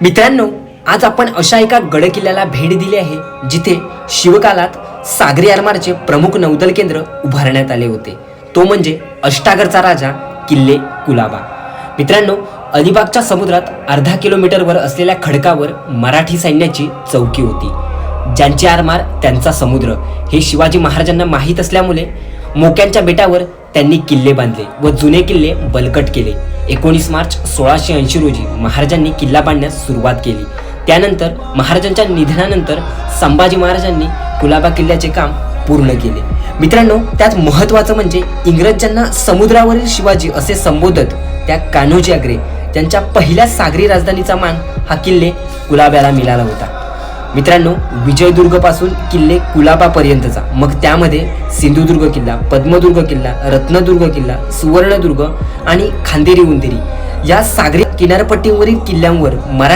मित्रांनो आज आपण अशा एका गड किल्ल्याला भेट दिली आहे जिथे शिवकालात सागरी आरमारचे प्रमुख नौदल केंद्र उभारण्यात आले होते. तो म्हणजे अष्टागरचा राजा किल्ले कुलाबा. मित्रांनो अलिबागच्या समुद्रात अर्धा किलोमीटरवर असलेल्या खडकावर मराठी सैन्याची चौकी होती. ज्यांची आरमार त्यांचा समुद्र हे शिवाजी महाराजांना माहीत असल्यामुळे मोक्यांच्या बेटावर त्यांनी किल्ले बांधले व जुने किल्ले बलकट केले. एकोणीस मार्च सोळाशे ऐंशी रोजी महाराजांनी किल्ला बांधण्यास सुरुवात केली. त्यानंतर महाराजांच्या निधनानंतर संभाजी महाराजांनी कुलाबा किल्ल्याचे काम पूर्ण केले. मित्रांनो त्यात महत्त्वाचं म्हणजे इंग्रजांना समुद्रावरील शिवाजी असे संबोधत त्या कान्होजी आग्रे त्यांच्या पहिल्या सागरी राजधानीचा मान हा किल्ले कुलाब्याला मिळाला होता. मित्रांनो विजयदुर्गपासून किल्ले कुलाबापर्यंतचा. मग त्यामध्ये सिंधुदुर्ग किल्ला पद्मदुर्ग किल्ला रत्नदुर्ग किल्ला सुवर्णदुर्ग आणि खांदेरी उंदेरी. या सागरी किनारपट्टीवरील किल्ल्यांवर मरा